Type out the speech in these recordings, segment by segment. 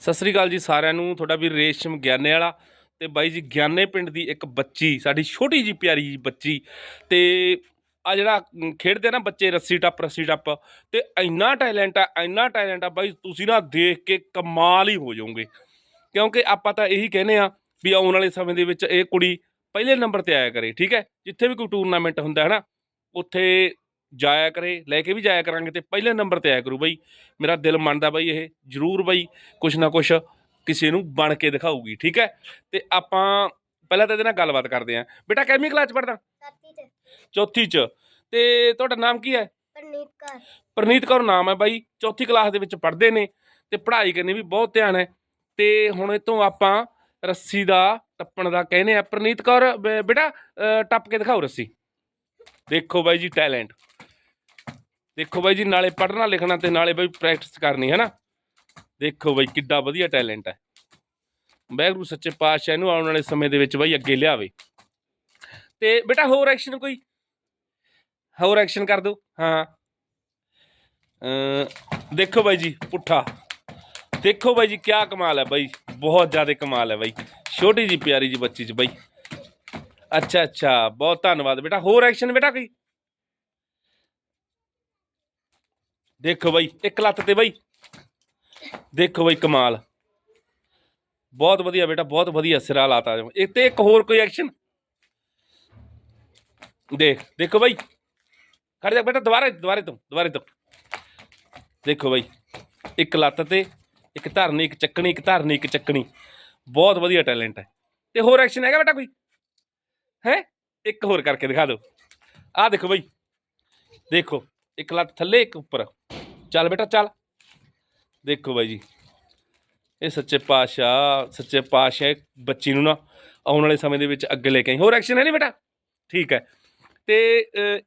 ਸਤਿ ਸ੍ਰੀ ਅਕਾਲ ਜੀ ਸਾਰਿਆਂ ਨੂੰ ਤੁਹਾਡਾ ਵੀ ਰੇਸ਼ਮ ਗਿਆਨੇ ਵਾਲਾ ਤੇ ਬਾਈ ਜੀ ਗਿਆਨੇ ਪਿੰਡ ਦੀ ਇੱਕ ਬੱਚੀ ਸਾਡੀ ਛੋਟੀ ਜੀ ਪਿਆਰੀ ਜੀ ਬੱਚੀ ਤੇ ਆ ਜਿਹੜਾ ਅਮ, ਖੇਡਦੇ ਨਾ ਬੱਚੇ ਰੱਸੀ ਟੱਪ ਰੱਸੀ ਟੱਪ ਤੇ ਇੰਨਾ ਟੈਲੈਂਟ ਆ ਇੰਨਾ ਟੈਲੈਂਟ ਆ ਬਾਈ ਤੁਸੀਂ ਨਾ ਦੇਖ ਕੇ ਕਮਾਲ ਹੀ ਹੋ ਜਾਓਗੇ। ਕਿਉਂਕਿ ਆਪਾਂ ਤਾਂ ਇਹੀ ਕਹਿੰਦੇ ਆ ਵੀ ਆਉਣ ਵਾਲੇ ਸਮੇਂ ਦੇ ਵਿੱਚ ਇਹ ਕੁੜੀ ਪਹਿਲੇ ਨੰਬਰ ਤੇ ਆਇਆ ਕਰੇ ਠੀਕ ਹੈ? ਜਿੱਥੇ ਵੀ ਕੋਈ ਟੂਰਨਾਮੈਂਟ ਹੁੰਦਾ ਹੈ ਨਾ ਉੱਥੇ ਜਾਇਆ ਕਰੇ ਲੈ ਕੇ ਵੀ ਜਾਇਆ ਕਰਾਂਗੇ ਤੇ ਪਹਿਲੇ ਨੰਬਰ ਤੇ ਆਇਆ ਕਰੂ ਬਾਈ। ਮੇਰਾ ਦਿਲ ਮੰਨਦਾ ਬਾਈ ਇਹ ਜ਼ਰੂਰ ਬਾਈ ਕੁਛ ਨਾ ਕੁਛ ਕਿਸੇ ਨੂੰ ਬਣ ਕੇ ਦਿਖਾਊਗੀ ਠੀਕ ਹੈ? ਤੇ ਆਪਾਂ ਪਹਿਲਾਂ ਤਾਂ ਇਹਦੇ ਨਾਲ ਗੱਲਬਾਤ ਕਰਦੇ ਆਂ ਬੇਟਾ ਕਿੰਨੀ ਕਲਾਸ ਪੜਦਾ ਚੌਥੀ ਚ। ਤੇ ਤੁਹਾਡਾ ਨਾਮ ਕੀ ਹੈ? ਪਰਨੀਤ ਕੌਰ। ਪ੍ਰਨੀਤ ਕੌਰ ਨਾਮ ਹੈ ਬਾਈ। ਚੌਥੀ ਕਲਾਸ ਦੇ ਵਿੱਚ ਪੜ੍ਹਦੇ ਨੇ ਤੇ ਪੜ੍ਹਾਈ ਕਰਨੀ ਵੀ ਬਹੁਤ ਧਿਆਨ ਹੈ। ਤੇ ਹੁਣ ਇਹ ਤੋਂ ਆਪਾਂ ਰੱਸੀ ਦਾ ਟੱਪਣ ਦਾ ਕਹਿੰਦੇ ਆ ਪ੍ਰਨੀਤ ਕੌਰ ਬੇਟਾ ਟੱਪ ਕੇ ਦਿਖਾਓ ਰੱਸੀ। ਦੇਖੋ ਬਾਈ ਜੀ ਟੈਲੈਂਟ। ਦੇਖੋ ਬਾਈ ਜੀ, ਨਾਲੇ ਪੜ੍ਹਨਾ ਲਿਖਣਾ ਤੇ ਨਾਲੇ ਬਾਈ ਪ੍ਰੈਕਟਿਸ ਕਰਨੀ, ਹੈ ਨਾ? ਦੇਖੋ ਬਾਈ, ਕਿੱਡਾ ਵਧੀਆ ਟੈਲੈਂਟ ਹੈ। ਵਾਹਿਗੁਰੂ ਸੱਚੇ ਪਾਤਸ਼ਾਹ ਇਹਨੂੰ ਆਉਣ ਵਾਲੇ ਸਮੇਂ ਦੇ ਵਿੱਚ ਬਾਈ ਅੱਗੇ ਲਿਆਵੇ। ਤੇ ਬੇਟਾ ਹੋਰ ਐਕਸ਼ਨ ਕੋਈ? ਹੋਰ ਐਕਸ਼ਨ ਕਰ ਦਿਓ। ਹਾਂ ਦੇਖੋ ਬਾਈ ਜੀ, ਪੁੱਠਾ। ਦੇਖੋ ਬਾਈ ਜੀ ਕੀ ਕਮਾਲ ਹੈ ਬਾਈ। ਬਹੁਤ ਜ਼ਿਆਦਾ ਕਮਾਲ ਹੈ ਬਾਈ। ਛੋਟੀ ਜੀ ਪਿਆਰੀ ਜੀ ਬੱਚੀ ਚ ਬਾਈ। ਅੱਛਾ ਅੱਛਾ। ਬਹੁਤ ਧੰਨਵਾਦ। ਬੇਟਾ ਹੋਰ ਐਕਸ਼ਨ ਬੇਟਾ ਕੋਈ? ਦੇਖੋ ਬਾਈ, ਇੱਕ ਲੱਤ ਤੇ ਬਾਈ। ਦੇਖੋ ਬਾਈ ਕਮਾਲ। ਬਹੁਤ ਵਧੀਆ ਬੇਟਾ, ਬਹੁਤ ਵਧੀਆ ਸਿਰਾ ਲਾਤਾ ਇੱਕ ਤੇ ਇੱਕ ਹੋਰ ਕੋਈ ਐਕਸ਼ਨ ਦੇਖ, ਦੇਖੋ ਬਾਈ। ਖੜ ਜਾ ਬੇਟਾ, ਦੁਬਾਰੇ ਦੁਬਾਰੇ ਤੋਂ ਦੁਬਾਰੇ ਤੋਂ। ਦੇਖੋ ਬਾਈ, ਇੱਕ ਲੱਤ ਤੇ, ਇੱਕ ਧਰਨੀ, ਇੱਕ ਚੱਕਣੀ, ਇੱਕ ਧਰਨੀ, ਇੱਕ ਚੱਕਣੀ। ਬਹੁਤ ਵਧੀਆ ਟੈਲੈਂਟ ਹੈ। ਤੇ ਹੋਰ ਐਕਸ਼ਨ ਹੈਗਾ ਬੇਟਾ ਕੋਈ? ਹੈ? ਇੱਕ ਹੋਰ ਕਰਕੇ ਦਿਖਾ ਦਿਓ। ਆਹ ਦੇਖੋ ਬਾਈ। ਦੇਖੋ ਇੱਕ ਲੱਤ ਥੱਲੇ ਇੱਕ ਉੱਪਰ। ਚੱਲ ਬੇਟਾ ਚੱਲ। ਦੇਖੋ ਬਾਈ ਜੀ ਇਹ ਸੱਚੇ ਪਾਤਸ਼ਾਹ ਸੱਚੇ ਪਾਤਸ਼ਾਹ ਬੱਚੀ ਨੂੰ ਨਾ ਆਉਣ ਵਾਲੇ ਸਮੇਂ ਦੇ ਵਿੱਚ ਅੱਗੇ ਲੈ ਕੇ ਆਈ। ਹੋਰ ਐਕਸ਼ਨ ਹੈ ਨਹੀਂ ਬੇਟਾ? ਠੀਕ ਹੈ। ਤੇ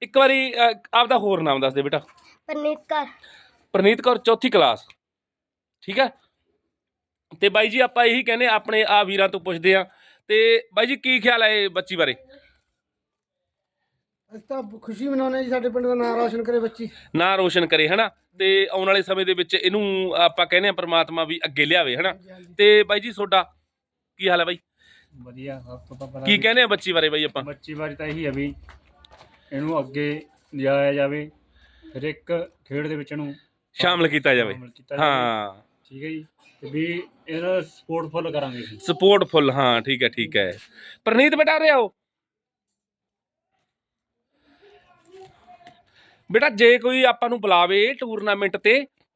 ਇੱਕ ਵਾਰੀ ਅਹ, ਆਪਦਾ ਹੋਰ ਨਾਮ ਦੱਸ ਦੇ ਬੇਟਾ। ਪਰਨੀਤ ਕੌਰ। ਪ੍ਰਨੀਤ ਕੌਰ ਚੌਥੀ ਕਲਾਸ ਠੀਕ ਹੈ। ਤੇ ਬਾਈ ਜੀ ਆਪਾਂ ਇਹੀ ਕਹਿੰਦੇ ਆਪਣੇ ਆ ਵੀਰਾਂ ਤੋਂ ਪੁੱਛਦੇ ਆ ਤੇ ਬਾਈ ਜੀ ਕੀ ਖਿਆਲ ਹੈ ਇਹ ਬੱਚੀ ਬਾਰੇ? ਅਸੀਂ ਤਾਂ ਖੁਸ਼ੀ ਮਨਾਉਂਦੇ ਜੀ ਸਾਡੇ ਪਿੰਡ ਦਾ ਨਾਮ ਰੌਸ਼ਨ ਕਰੇ ਬੱਚੀ। ਨਾਂ ਰੋਸ਼ਨ ਕਰੇ ਹਨਾ? ਤੇ ਆਉਣ ਵਾਲੇ ਸਮੇਂ ਦੇ ਵਿੱਚ ਇਹਨੂੰ ਆਪਾਂ ਕਹਿੰਦੇ ਆ ਪ੍ਰਮਾਤਮਾ ਵੀ ਅੱਗੇ ਲਿਆਵੇ ਹਨਾ? ਤੇ ਬਾਈ ਜੀ ਤੁਹਾਡਾ ਕੀ ਹਾਲ ਹੈ ਬਾਈ? ਵਧੀਆ ਆਪ ਤੋਂ ਤਾਂ ਕੀ ਕਹਿੰਦੇ ਆ ਬੱਚੀ ਬਾਰੇ ਬਾਈ ਆਪਾਂ? ਬੱਚੀ ਬਾਰੇ ਤਾਂ ਇਹੀ ਹੈ ਵੀ ਇਹਨੂੰ ਅੱਗੇ ਲਿਆਇਆ ਜਾਵੇ ਹਰ ਇੱਕ ਖੇਡ ਦੇ ਵਿੱਚ ਇਹਨੂੰ ਸ਼ਾਮਲ ਕੀਤਾ ਜਾਵੇ। ਸ਼ਾਮਲ ਕੀਤਾ ਜਾਵੇ। ਹਾਂ। ਠੀਕ ਹੈ ਜੀ। ਤੇ ਵੀ ਇਹਦਾ ਸਪੋਰਟ ਫੁੱਲ ਕਰਾਂਗੇ ਅਸੀਂ। ਸਪੋਰਟ ਫੁੱਲ ਹਾਂ ਠੀਕ ਹੈ ਠੀਕ ਹੈ। ਪ੍ਰਨੀਤ ਬੇਟਾ ਰਿਹਾ ਹੋ ਬੇਟਾ ਜੇ ਕੋਈ ਆਪਾਂ ਨੂੰ ਬੁਲਾਵੇ ਟੂਰਨਾਮੈਂਟ ਤੇ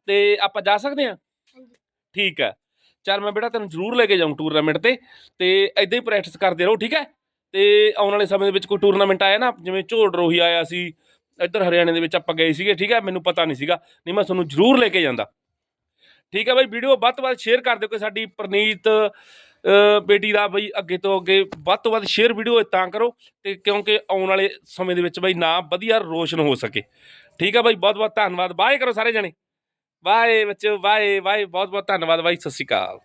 ਤੇ ਆਪਾਂ ਜਾ ਸਕਦੇ ਹਾਂਜੀ। ਠੀਕ ਹੈ। ਚੱਲ ਮੈਂ ਬੇਟਾ ਤੈਨੂੰ ਜ਼ਰੂਰ ਲੈ ਕੇ ਜਾਊਂ ਟੂਰਨਾਮੈਂਟ ਤੇ ਤੇ ਐਦਾਂ ਹੀ ਪ੍ਰੈਕਟਿਸ ਕਰਦੇ ਰਹੋ ਠੀਕ ਹੈ? ਤੇ ਆਉਣ ਵਾਲੇ ਸਮੇਂ ਦੇ ਵਿੱਚ ਕੋਈ ਟੂਰਨਾਮੈਂਟ ਆਇਆ ਨਾ ਜਿਵੇਂ ਝੋੜ ਰੋਹੀ ਆਇਆ ਸੀ ਇੱਧਰ ਹਰਿਆਣੇ ਦੇ ਵਿੱਚ ਆਪਾਂ ਗਏ ਸੀਗੇ ਠੀਕ ਹੈ? ਮੈਨੂੰ ਪਤਾ ਨਹੀਂ ਸੀਗਾ ਨਹੀਂ ਮੈਂ ਤੁਹਾਨੂੰ ਜ਼ਰੂਰ ਲੈ ਕੇ ਜਾਂਦਾ। ਠੀਕ ਹੈ ਬਾਈ ਵੀਡੀਓ ਵੱਧ ਤੋਂ ਵੱਧ ਸ਼ੇਅਰ ਕਰ ਦਿਓ ਕਿ ਸਾਡੀ ਪ੍ਰਨੀਤ ਬੇਟੀ ਦਾ ਬਈ ਅੱਗੇ ਤੋਂ ਅੱਗੇ ਵੱਧ ਤੋਂ ਵੱਧ ਸ਼ੇਅਰ ਵੀਡੀਓ ਤਾਂ ਕਰੋ ਤੇ ਕਿਉਂਕਿ ਆਉਣ ਵਾਲੇ ਸਮੇਂ ਦੇ ਵਿੱਚ ਬਈ ਨਾ ਵਧੀਆ ਰੋਸ਼ਨ ਹੋ ਸਕੇ। ਠੀਕ ਹੈ ਬਾਈ, ਬਹੁਤ ਬਹੁਤ ਧੰਨਵਾਦ। ਬਾਏ ਕਰੋ ਸਾਰੇ ਜਣੇ। ਬਾਏ ਬੱਚੋ ਬਾਏ ਬਾਏ। ਬਹੁਤ ਬਹੁਤ ਧੰਨਵਾਦ ਬਾਈ, ਸਤਿ ਸ਼੍ਰੀ ਅਕਾਲ।